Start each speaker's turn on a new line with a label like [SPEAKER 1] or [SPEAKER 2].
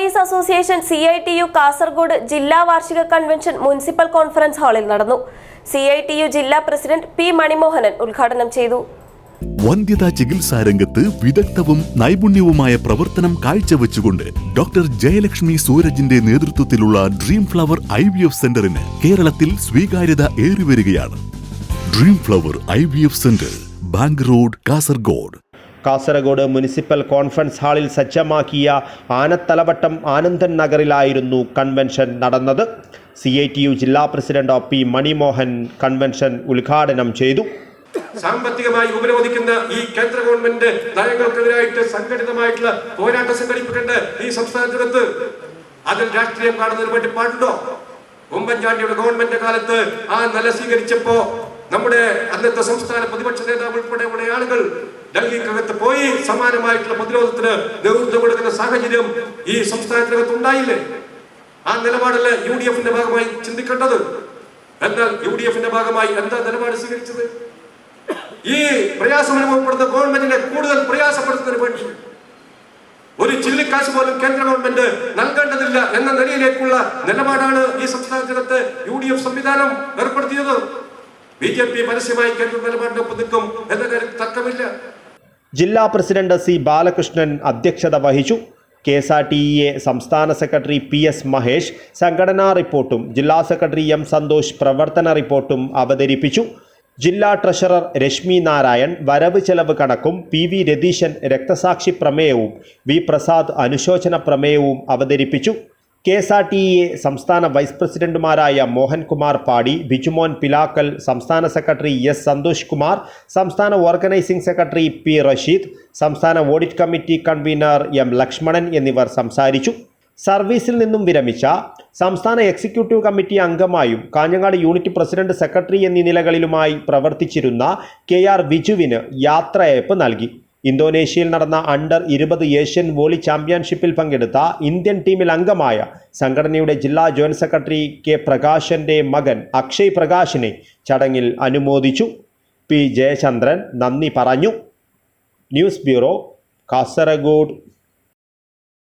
[SPEAKER 1] Employees association C I T U Kasaragod ജില്ലാ വാർഷിക convention municipal conference ഹാളിൽ നടന്നു. സി ഐ ടി യു ജില്ലാ പ്രസിഡന്റ് പി മണിമോഹനൻ ഉദ്ഘാടനം ചെയ്തു.
[SPEAKER 2] വന്ധ്യതാ ചികിത്സാ രംഗത്ത് വിദഗ്ധവും നൈപുണ്യവുമായ പ്രവർത്തനം കാഴ്ചവെച്ചുകൊണ്ട് ഡോക്ടർ ജയലക്ഷ്മി സൂരജിന്റെ നേതൃത്വത്തിലുള്ള dream flower I V F സെന്ററിന് കേരളത്തിൽ സ്വീകാര്യത ഏറിവരികയാണ്. Dream flower I V F centre bank road Kasaragod.
[SPEAKER 3] Kasaragod municipal conference ഹാളിൽ സജ്ജമാക്കിയ ആനത്തലവട്ടം ആനന്ദൻ നഗറിലായിരുന്നു കൺവെൻഷൻ നടന്നത്. സി ഐ ടി യു ജില്ലാ പ്രസിഡന്റ് പി മണിമോഹൻ കൺവെൻഷൻ ഉദ്ഘാടനം ചെയ്തു.
[SPEAKER 4] സാമ്പത്തികമായി ഉപരോധിക്കുന്ന ഈ കേന്ദ്ര ഗവൺമെന്റ് നയങ്ങൾക്കെതിരായിട്ട് സംഘടിതമായിട്ടുള്ള പോരാട്ടം സംഘടിപ്പിക്കേണ്ട ഈ സംസ്ഥാനത്തിനകത്ത് അതിൽ രാഷ്ട്രീയം കാണുന്നതിന് വേണ്ടി പാടുണ്ടോ? ഉമ്മൻചാണ്ടിയുടെ ഗവൺമെന്റ് കാലത്ത് ആ നില സ്വീകരിച്ചപ്പോ നമ്മുടെ അന്നത്തെ സംസ്ഥാന പ്രതിപക്ഷ നേതാവ് ഉൾപ്പെടെയുള്ള ആളുകൾ ഡൽഹിക്കകത്ത് പോയി സമാനമായിട്ടുള്ള പ്രതിരോധത്തിന് നേതൃത്വം കൊടുക്കുന്ന സാഹചര്യം ഈ സംസ്ഥാനത്തിനകത്ത് ഉണ്ടായില്ലേ? ആ നിലപാടല്ലേ യു ഡി എഫിന്റെ ഭാഗമായി ചിന്തിക്കേണ്ടത്? എന്നാൽ യു ഡി എഫിന്റെ ഭാഗമായി എന്താ നിലപാട് സ്വീകരിച്ചത്? ഈ പ്രയാസം അനുഭവപ്പെടുന്ന ഗവൺമെന്റിനെ കൂടുതൽ പ്രയാസപ്പെടുത്തുന്നതിന് വേണ്ടി ഒരു ചില്ലിക്കാശ് പോലും കേന്ദ്ര ഗവൺമെന്റ് നൽകേണ്ടതില്ല എന്ന നിലയിലേക്കുള്ള നിലപാടാണ് ഈ സംസ്ഥാനത്തിനകത്ത് യു ഡി എഫ് സംവിധാനം ഏർപ്പെടുത്തിയത്. ബി ജെ പി പരസ്യമായി കേന്ദ്ര നിലപാടിനൊപ്പം നിൽക്കും.
[SPEAKER 3] ജില്ലാ പ്രസിഡന്റ് സി ബാലകൃഷ്ണൻ അധ്യക്ഷത വഹിച്ചു. K S R T A സംസ്ഥാന സെക്രട്ടറി പി എസ് മഹേഷ് സംഘടനാ റിപ്പോർട്ടും ജില്ലാ സെക്രട്ടറി എം സന്തോഷ് പ്രവർത്തന റിപ്പോർട്ടും അവതരിപ്പിച്ചു. ജില്ലാ ട്രഷറർ രശ്മി നാരായൺ വരവ് ചെലവ് കണക്കും പി വി രതീശൻ രക്തസാക്ഷി പ്രമേയവും വി പ്രസാദ് അനുശോചന പ്രമേയവും അവതരിപ്പിച്ചു. K S R T A സംസ്ഥാന വൈസ് പ്രസിഡന്റുമാരായ മോഹൻകുമാർ പാടി ബിജുമോൻ പിലാക്കൽ സംസ്ഥാന സെക്രട്ടറി എസ് സന്തോഷ് കുമാർ സംസ്ഥാന ഓർഗനൈസിംഗ് സെക്രട്ടറി പി റഷീദ് സംസ്ഥാന audit committee convener M Lakshmanan എന്നിവർ സംസാരിച്ചു. സർവീസിൽ നിന്നും വിരമിച്ച സംസ്ഥാന എക്സിക്യൂട്ടീവ് കമ്മിറ്റി അംഗമായും കാഞ്ഞങ്ങാട് യൂണിറ്റ് പ്രസിഡന്റ് സെക്രട്ടറി എന്നീ നിലകളിലുമായി പ്രവർത്തിച്ചിരുന്ന കെ ആർ വിജുവിന് യാത്രയയപ്പ് നൽകി. ഇന്തോനേഷ്യയിൽ നടന്ന അണ്ടർ ഇരുപത് ഏഷ്യൻ വോളി ചാമ്പ്യൻഷിപ്പിൽ പങ്കെടുത്ത ഇന്ത്യൻ ടീമിൽ അംഗമായ സംഘടനയുടെ ജില്ലാ ജോയിന്റ് സെക്രട്ടറി കെ പ്രകാശന്റെ മകൻ അക്ഷയ് പ്രകാശിനെ ചടങ്ങിൽ അനുമോദിച്ചു. പി ജയചന്ദ്രൻ നന്ദി പറഞ്ഞു. News bureau Kasaragod.